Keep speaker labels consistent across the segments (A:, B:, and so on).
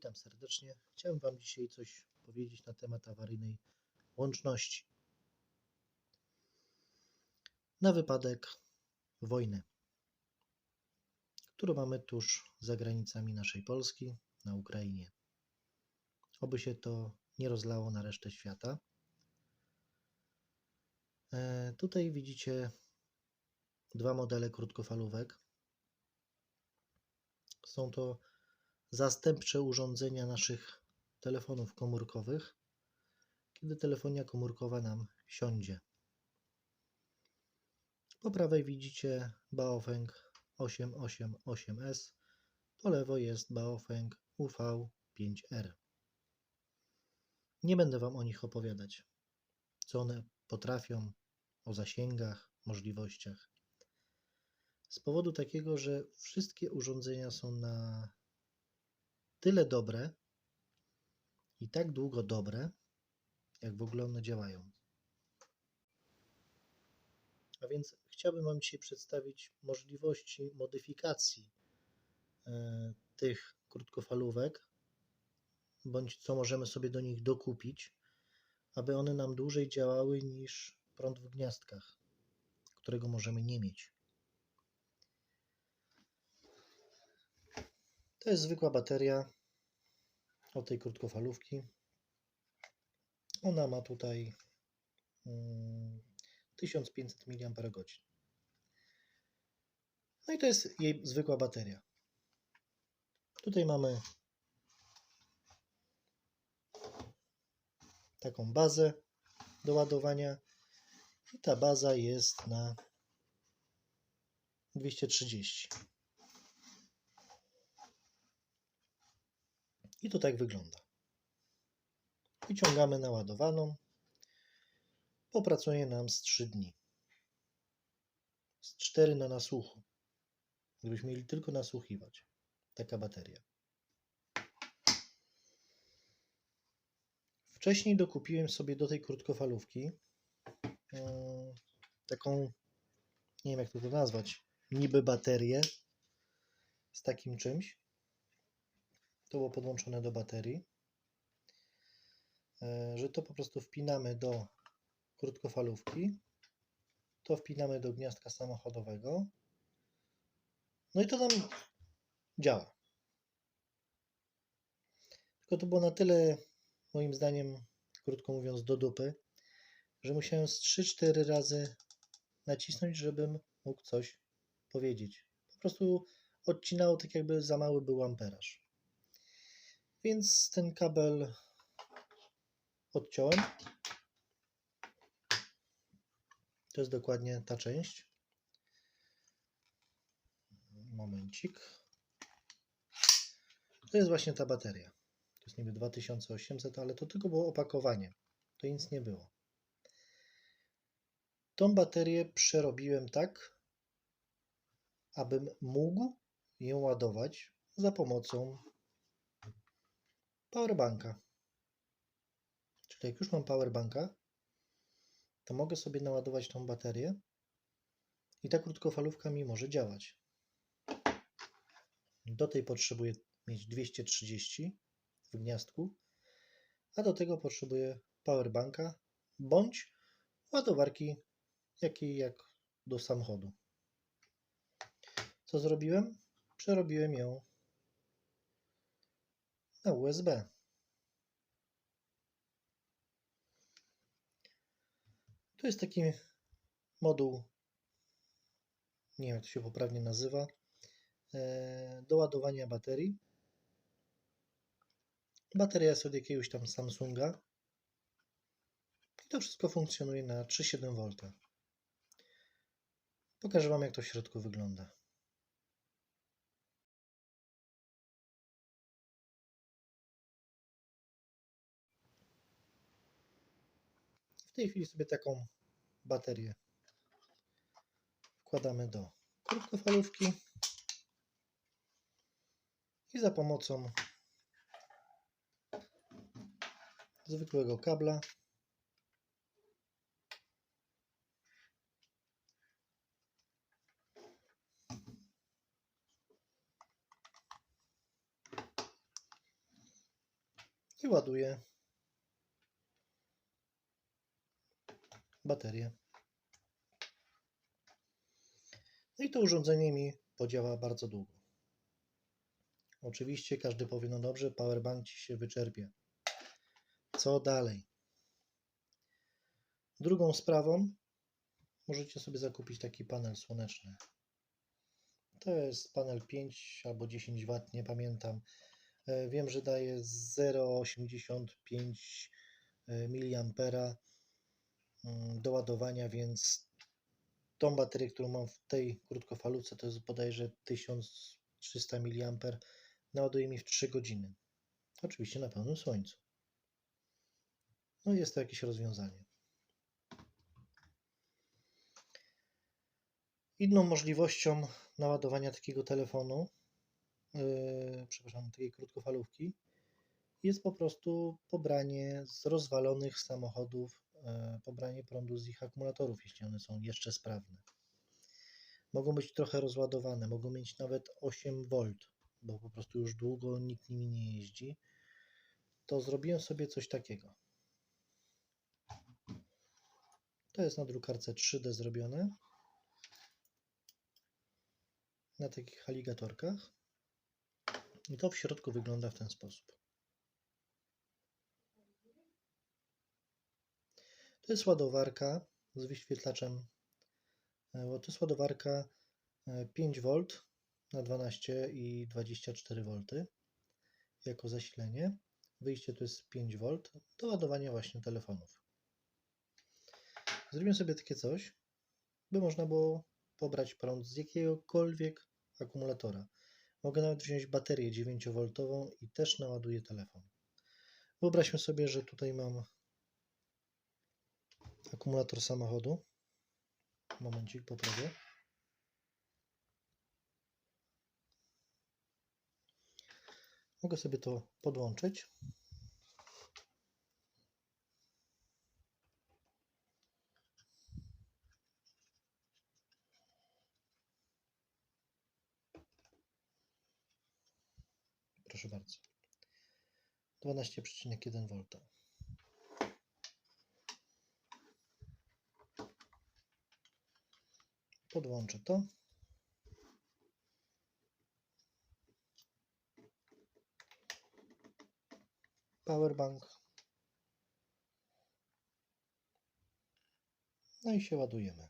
A: Witam serdecznie. Chciałem Wam dzisiaj coś powiedzieć na temat awaryjnej łączności. Na wypadek wojny, którą mamy tuż za granicami naszej Polski, na Ukrainie. Oby się to nie rozlało na resztę świata. E, Tutaj widzicie dwa modele krótkofalówek. Są to zastępcze urządzenia naszych telefonów komórkowych, kiedy telefonia komórkowa nam siądzie. Po prawej widzicie Baofeng 888S, po lewo jest Baofeng UV5R. Nie będę Wam o nich opowiadać, co one potrafią, o zasięgach, możliwościach. Z powodu takiego, że wszystkie urządzenia są na tyle dobre i tak długo dobre, jak w ogóle one działają. A więc chciałbym Wam dzisiaj przedstawić możliwości modyfikacji e, tych krótkofalówek, bądź co możemy sobie do nich dokupić, aby one nam dłużej działały niż prąd w gniazdkach, którego możemy nie mieć. To jest zwykła bateria od tej krótkofalówki. Ona ma tutaj mm, 1500 mAh. No i to jest jej zwykła bateria. Tutaj mamy taką bazę do ładowania i ta baza jest na 230. I to tak wygląda. Wyciągamy naładowaną. Popracuje nam z 3 dni. Z 4 na nasłuchu. Gdybyśmy mieli tylko nasłuchiwać. Taka bateria. Wcześniej dokupiłem sobie do tej krótkofalówki yy, taką, nie wiem jak to, nazwać, niby baterię z takim czymś. To było podłączone do baterii. Yy, że to po prostu wpinamy do krótkofalówki. To wpinamy do gniazdka samochodowego. No i to nam działa. Tylko to było na tyle, moim zdaniem, krótko mówiąc, do dupy, że musiałem z 3-4 razy nacisnąć, żebym mógł coś powiedzieć. Po prostu odcinało tak, jakby za mały był amperaż. Więc ten kabel odciąłem. To jest dokładnie ta część. Momencik. To jest właśnie ta bateria. To jest niby 2800, ale to tylko było opakowanie. To nic nie było. Tą baterię przerobiłem tak, abym mógł ją ładować za pomocą powerbanka. Czyli jak już mam powerbanka, to mogę sobie naładować tą baterię i ta krótkofalówka mi może działać. Do tej potrzebuję mieć 230 w gniazdku, a do tego potrzebuję powerbanka bądź ładowarki jakiej jak do samochodu. Co zrobiłem? Przerobiłem ją na USB. To jest taki moduł, nie wiem jak to się poprawnie nazywa, e, do ładowania baterii. Bateria jest od jakiegoś tam Samsunga. I to wszystko funkcjonuje na 3,7 V. Pokażę Wam jak to w środku wygląda. Tej chwili sobie taką baterię wkładamy do krótkofalówki i za pomocą zwykłego kabla ładuje baterię. No i to urządzenie mi podziała bardzo długo. Oczywiście każdy powie, no dobrze, powerbank ci się wyczerpie. Co dalej? Drugą sprawą możecie sobie zakupić taki panel słoneczny. To jest panel 5 albo 10 W, nie pamiętam. E, Wiem, że daje 0,85 mA mm, do ładowania, więc tą baterię, którą mam w tej krótkofalówce, to jest bodajże 1300 mA, naładuje mi w 3 godziny. Oczywiście na pełnym słońcu. No jest to jakieś rozwiązanie. Inną możliwością naładowania takiego telefonu, yy, przepraszam, takiej krótkofalówki, jest po prostu pobranie z rozwalonych samochodów, pobranie prądu z ich akumulatorów, jeśli one są jeszcze sprawne. Mogą być trochę rozładowane, mogą mieć nawet 8 V, bo po prostu już długo nikt nimi nie jeździ. To zrobiłem sobie coś takiego. To jest na drukarce 3D zrobione na takich aligatorkach. I to w środku wygląda w ten sposób. To jest ładowarka z wyświetlaczem. e, To jest ładowarka e, 5V na 12 i 24 V jako zasilenie. Wyjście to jest 5V do ładowania właśnie telefonów. Zrobiłem sobie takie coś, by można było pobrać prąd z jakiegokolwiek akumulatora. Mogę nawet wziąć baterię 9V i też naładuję telefon. Wyobraźmy sobie, że tutaj mam akumulator samochodu. Momencik, poprawię. Mogę sobie to podłączyć. Proszę bardzo. 12,1 V. Podłączę to. Powerbank. No i się ładujemy.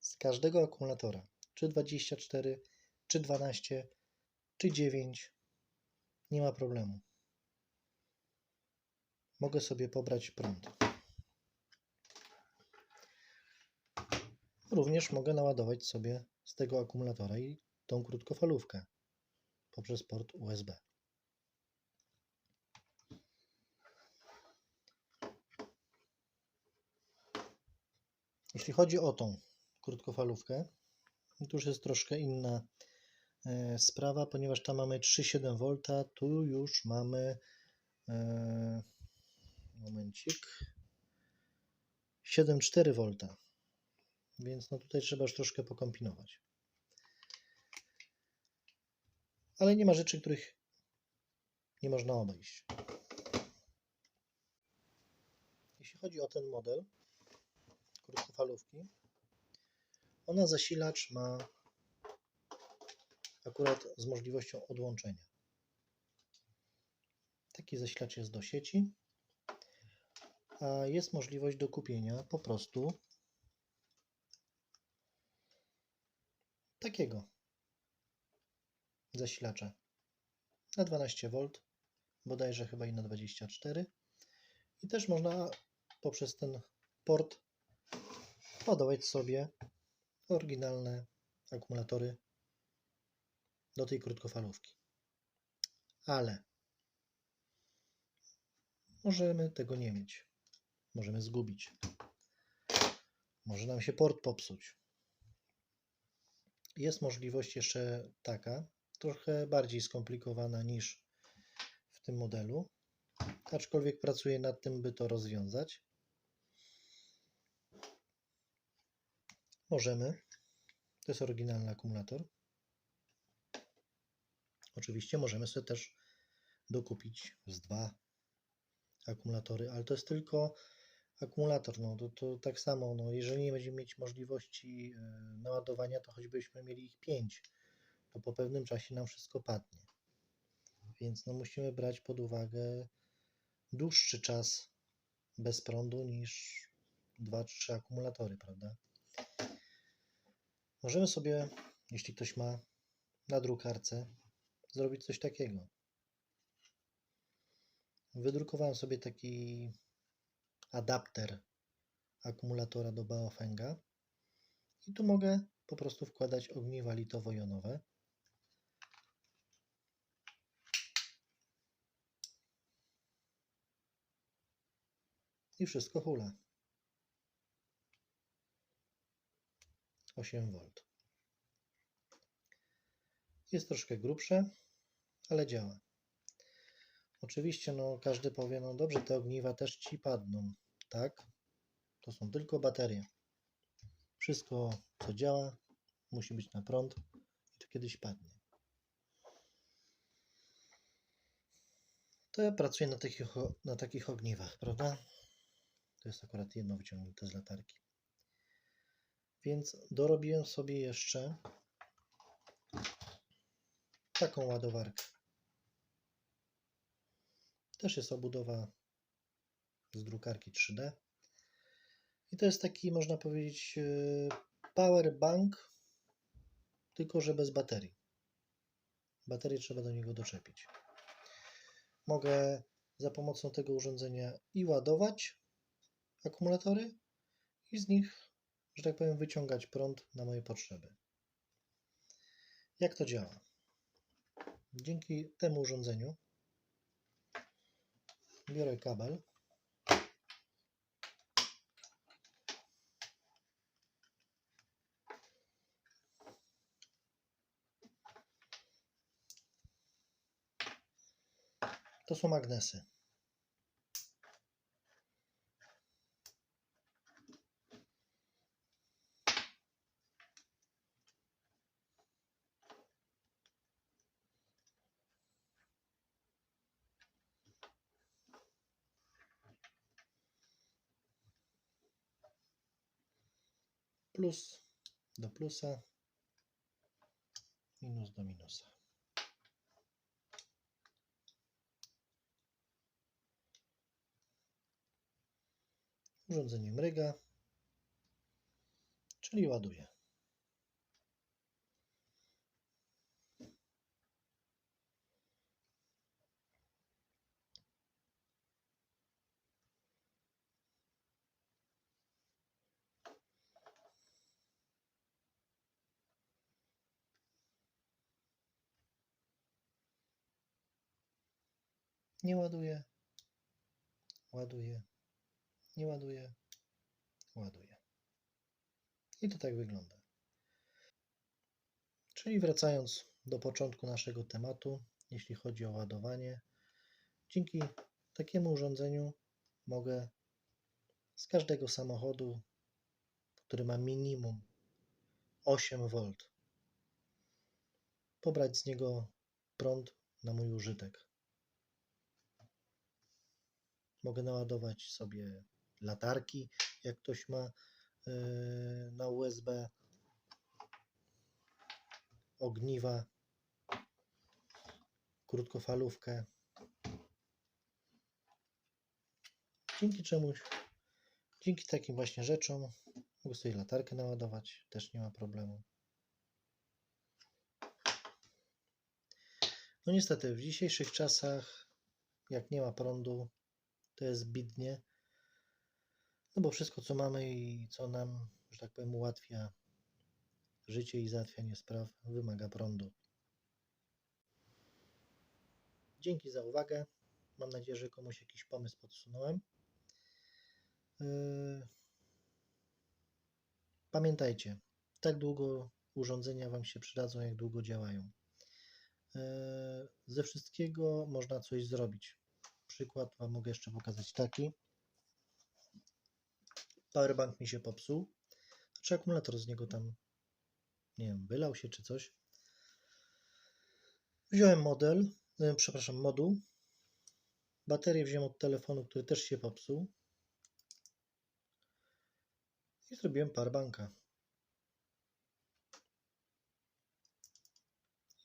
A: Z każdego akumulatora, czy 24, czy 12, czy 9, nie ma problemu. Mogę sobie pobrać prąd. Również mogę naładować sobie z tego akumulatora i tą krótkofalówkę poprzez port USB. Jeśli chodzi o tą krótkofalówkę, to już jest troszkę inna e, sprawa, ponieważ tam mamy 3,7 V, tu już mamy e, momencik 7,4 V. Więc no tutaj trzeba już troszkę pokombinować. Ale nie ma rzeczy, których nie można obejść. Jeśli chodzi o ten model krótkofalówki, ona zasilacz ma akurat z możliwością odłączenia. Taki zasilacz jest do sieci, a jest możliwość do kupienia po prostu takiego zasilacza na 12V, bodajże chyba i na 24 i też można poprzez ten port ładować sobie oryginalne akumulatory do tej krótkofalówki. Ale możemy tego nie mieć. Możemy zgubić. Może nam się port popsuć. Jest możliwość jeszcze taka, trochę bardziej skomplikowana niż w tym modelu, aczkolwiek pracuję nad tym, by to rozwiązać. Możemy, to jest oryginalny akumulator. Oczywiście możemy sobie też dokupić z dwa akumulatory, ale to jest tylko akumulator. No to, to tak samo, no, jeżeli nie będziemy mieć możliwości e, naładowania, to choćbyśmy mieli ich pięć, to po pewnym czasie nam wszystko padnie. Więc no, musimy brać pod uwagę dłuższy czas bez prądu niż dwa czy trzy akumulatory, prawda? Możemy sobie, jeśli ktoś ma na drukarce, zrobić coś takiego. Wydrukowałem sobie taki adapter akumulatora do Baofenga i tu mogę po prostu wkładać ogniwa litowo-jonowe. I wszystko hula. 8 V. Jest troszkę grubsze, ale działa. Oczywiście, no każdy powie, no dobrze, te ogniwa też ci padną. Tak, to są tylko baterie. Wszystko, co działa, musi być na prąd i to kiedyś padnie. To ja pracuję na takich, na takich ogniwach, prawda? To jest akurat jedno wyciągnięte z latarki. Więc dorobiłem sobie jeszcze taką ładowarkę. Też jest obudowa z drukarki 3D. I to jest taki, można powiedzieć, e, power bank, tylko że bez baterii. Baterię trzeba do niego doczepić. Mogę za pomocą tego urządzenia i ładować akumulatory, i z nich, że tak powiem, wyciągać prąd na moje potrzeby. Jak to działa? Dzięki temu urządzeniu biorę kabel. To są magnesy. Plus do plusa, minus do minusa. Urządzenie mryga, czyli ładuje. Nie ładuje, ładuje, nie ładuje, ładuje. I to tak wygląda. Czyli wracając do początku naszego tematu, jeśli chodzi o ładowanie, dzięki takiemu urządzeniu mogę z każdego samochodu, który ma minimum 8 V, pobrać z niego prąd na mój użytek. Mogę naładować sobie latarki, jak ktoś ma yy, na USB, ogniwa, krótkofalówkę. Dzięki czemuś, dzięki takim właśnie rzeczom mogę sobie latarkę naładować, też nie ma problemu. No niestety, w dzisiejszych czasach, jak nie ma prądu, to jest bidnie. No bo wszystko, co mamy i co nam, że tak powiem, ułatwia życie i załatwianie spraw, wymaga prądu. Dzięki za uwagę. Mam nadzieję, że komuś jakiś pomysł podsunąłem. Yy, Pamiętajcie, tak długo urządzenia Wam się przydadzą, jak długo działają. Yy, Ze wszystkiego można coś zrobić. Przykład Wam mogę jeszcze pokazać taki. Powerbank mi się popsuł. Czy akumulator z niego tam, nie wiem, wylał się czy coś. Wziąłem model, e, przepraszam, moduł. Baterię wziąłem od telefonu, który też się popsuł. I zrobiłem powerbanka.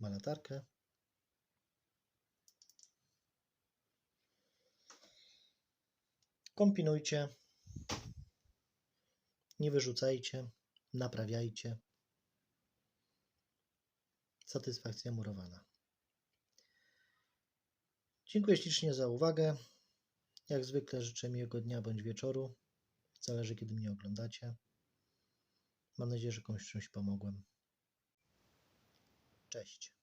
A: Ma latarkę. Kombinujcie. Nie wyrzucajcie. Naprawiajcie. Satysfakcja murowana. Dziękuję ślicznie za uwagę. Jak zwykle życzę miłego dnia bądź wieczoru. Zależy kiedy mnie oglądacie. Mam nadzieję, że komuś czymś pomogłem. Cześć.